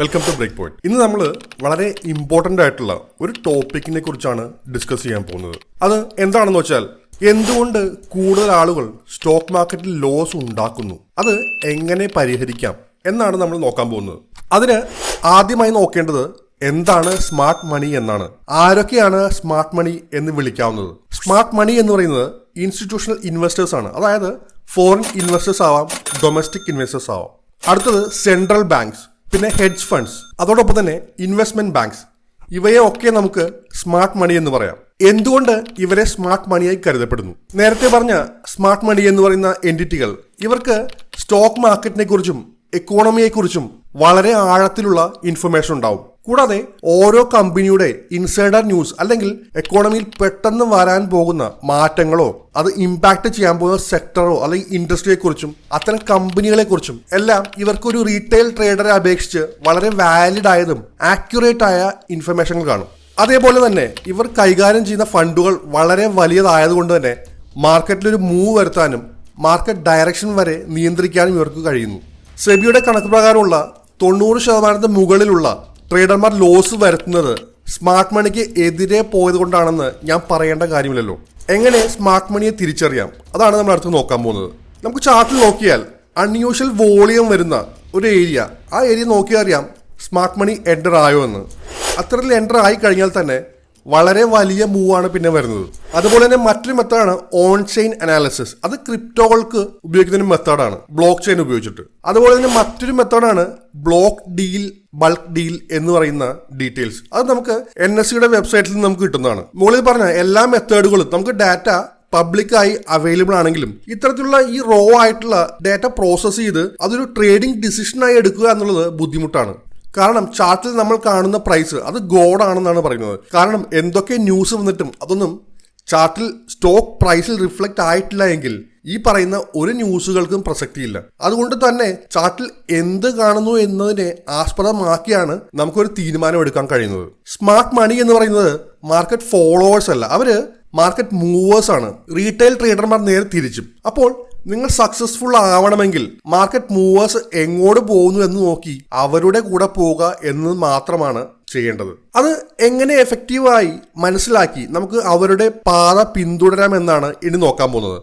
Welcome to break point ഇന്ന് നമ്മൾ വളരെ ഇമ്പോർട്ടന്റ് ആയിട്ടുള്ള ഒരു ടോപ്പിക്കിനെ കുറിച്ചാണ് ഡിസ്കസ് ചെയ്യാൻ പോകുന്നത്. അത് എന്താണെന്ന് വെച്ചാൽ എന്തുകൊണ്ട് കൂടുതൽ ആളുകൾ സ്റ്റോക്ക് മാർക്കറ്റിൽ ലോസ് ഉണ്ടാക്കുന്നു? അത് എങ്ങനെ പരിഹരിക്കാം? എന്നാണ് നമ്മൾ നോക്കാൻ പോകുന്നത്. അതിന് ആദ്യമായി നോക്കേണ്ടത് എന്താണ് സ്മാർട്ട് മണി എന്നാണ്. ആരൊക്കെയാണ് സ്മാർട്ട് മണി എന്ന് വിളിക്കാവുന്നത്? സ്മാർട്ട് മണി എന്ന് പറയുന്നത് ഇൻസ്റ്റിറ്റ്യൂഷണൽ ഇൻവെസ്റ്റേഴ്സ് ആണ്. അതായത് ഫോറിൻ ഇൻവെസ്റ്റേഴ്സ് ആവാം ഡൊമസ്റ്റിക് ഇൻവെസ്റ്റേഴ്സ് ആവാം. അടുത്തത് സെൻട്രൽ ബാങ്ക്സ് പിന്നെ ഹെഡ്ജ് ഫണ്ട്സ് അതോടൊപ്പം തന്നെ ഇൻവെസ്റ്റ്മെന്റ് ബാങ്ക്സ് ഇവയെ ഒക്കെ നമുക്ക് സ്മാർട്ട് മണി എന്ന് പറയാം. എന്തുകൊണ്ട് ഇവരെ സ്മാർട്ട് മണിയായി കരുതപ്പെടുന്നു? നേരത്തെ പറഞ്ഞ സ്മാർട്ട് മണി എന്ന് പറയുന്ന എന്റിറ്റികൾ ഇവർക്ക് സ്റ്റോക്ക് മാർക്കറ്റിനെ കുറിച്ചും എക്കോണമിയെ കുറിച്ചും വളരെ ആഴത്തിലുള്ള ഇൻഫർമേഷൻ ഉണ്ടാവും. കൂടാതെ ഓരോ കമ്പനിയുടെ ഇൻസൈഡർ ന്യൂസ് അല്ലെങ്കിൽ എക്കോണമിയിൽ പെട്ടെന്ന് വരാൻ പോകുന്ന മാറ്റങ്ങളോ അത് ഇമ്പാക്ട് ചെയ്യാൻ പോകുന്ന സെക്ടറോ അല്ലെങ്കിൽ ഇൻഡസ്ട്രിയെ കുറിച്ചും അത്തരം കമ്പനികളെ കുറിച്ചും എല്ലാം ഇവർക്കൊരു റീറ്റെയിൽ ട്രേഡറെ അപേക്ഷിച്ച് വളരെ വാലിഡ് ആയതും ആക്യുറേറ്റ് ആയ ഇൻഫർമേഷനുകൾ കാണും. അതേപോലെ തന്നെ ഇവർ കൈകാര്യം ചെയ്യുന്ന ഫണ്ടുകൾ വളരെ വലിയതായതുകൊണ്ട് തന്നെ മാർക്കറ്റിലൊരു മൂവ് വരുത്താനും മാർക്കറ്റ് ഡയറക്ഷൻ വരെ നിയന്ത്രിക്കാനും ഇവർക്ക് കഴിയുന്നു. സെബിയുടെ കണക്ക് പ്രകാരമുള്ള തൊണ്ണൂറ് ശതമാനത്തിന് മുകളിലുള്ള ട്രേഡർമാർ ലോസ് വരുത്തുന്നത് സ്മാർട്ട് മണിക്ക് എതിരെ പോയത് കൊണ്ടാണെന്ന് ഞാൻ പറയേണ്ട കാര്യമില്ലല്ലോ. എങ്ങനെ സ്മാർട്ട് മണിയെ തിരിച്ചറിയാം? അതാണ് നമ്മൾ അടുത്ത് നോക്കാൻ പോകുന്നത്. നമുക്ക് ചാർട്ടിൽ നോക്കിയാൽ അൺയൂഷ്വൽ വോളിയം വരുന്ന ഒരു ഏരിയ. ആ ഏരിയ നോക്കിയാൽ അറിയാം സ്മാർട്ട് മണി എന്റർ ആയോ എന്ന്. അത്തരത്തിൽ എന്റർ ആയി കഴിഞ്ഞാൽ തന്നെ വളരെ വലിയ മൂവാണ് പിന്നെ വരുന്നത്. അതുപോലെ തന്നെ മറ്റൊരു മെത്തേഡാണ് ഓൺ ചെയിൻ അനാലിസിസ് അത് ക്രിപ്റ്റോകൾക്ക് ഉപയോഗിക്കുന്ന മെത്തേഡാണ് ബ്ലോക്ക് ചെയിൻ ഉപയോഗിച്ചിട്ട്. അതുപോലെ തന്നെ മറ്റൊരു മെത്തേഡാണ് ബ്ലോക്ക് ഡീൽ ബൾക്ക് ഡീൽ എന്ന് പറയുന്ന ഡീറ്റെയിൽസ് അത് നമുക്ക് എൻ എസ് സിയുടെ വെബ്സൈറ്റിൽ നിന്ന് നമുക്ക് കിട്ടുന്നതാണ്. മുകളിൽ പറഞ്ഞ എല്ലാ മെത്തേഡുകളും നമുക്ക് ഡാറ്റ പബ്ലിക്കായി അവൈലബിൾ ആണെങ്കിലും ഇത്തരത്തിലുള്ള ഈ റോ ആയിട്ടുള്ള ഡാറ്റ പ്രോസസ് ചെയ്ത് അതൊരു ട്രേഡിംഗ് ഡിസിഷനായി എടുക്കുക എന്നുള്ളത് ബുദ്ധിമുട്ടാണ്. കാരണം ചാർട്ടിൽ നമ്മൾ കാണുന്ന പ്രൈസ് അത് ഗോഡാണെന്നാണ് പറയുന്നത്. കാരണം എന്തൊക്കെ ന്യൂസ് വന്നിട്ടും അതൊന്നും ചാർട്ടിൽ സ്റ്റോക്ക് പ്രൈസിൽ റിഫ്ലക്ട് ആയിട്ടില്ല എങ്കിൽ ഈ പറയുന്ന ഒരു ന്യൂസുകൾക്കും പ്രസക്തിയില്ല അതുകൊണ്ട് തന്നെ ചാർട്ടിൽ എന്ത് കാണുന്നു എന്നതിനെ ആസ്പദമാക്കിയാണ് നമുക്കൊരു തീരുമാനം എടുക്കാൻ കഴിയുന്നത്. സ്മാർട്ട് മണി എന്ന് പറയുന്നത് മാർക്കറ്റ് ഫോളോവേഴ്സ് അല്ല. അവർ മാർക്കറ്റ് മൂവേഴ്സ് ആണ്. റീറ്റെയിൽ ട്രേഡർമാർ നേരെ തിരിച്ചും. അപ്പോൾ നിങ്ങൾ സക്സസ്ഫുൾ ആവണമെങ്കിൽ മാർക്കറ്റ് മൂവേഴ്സ് എങ്ങോട്ട് പോകുന്നു എന്ന് നോക്കി അവരുടെ കൂടെ പോവുക എന്ന് മാത്രമാണ് ചെയ്യേണ്ടത്. അത് എങ്ങനെ എഫക്റ്റീവായി മനസ്സിലാക്കി നമുക്ക് അവരുടെ പാത പിന്തുടരാമെന്നാണ് ഇനി നോക്കാൻ പോകുന്നത്.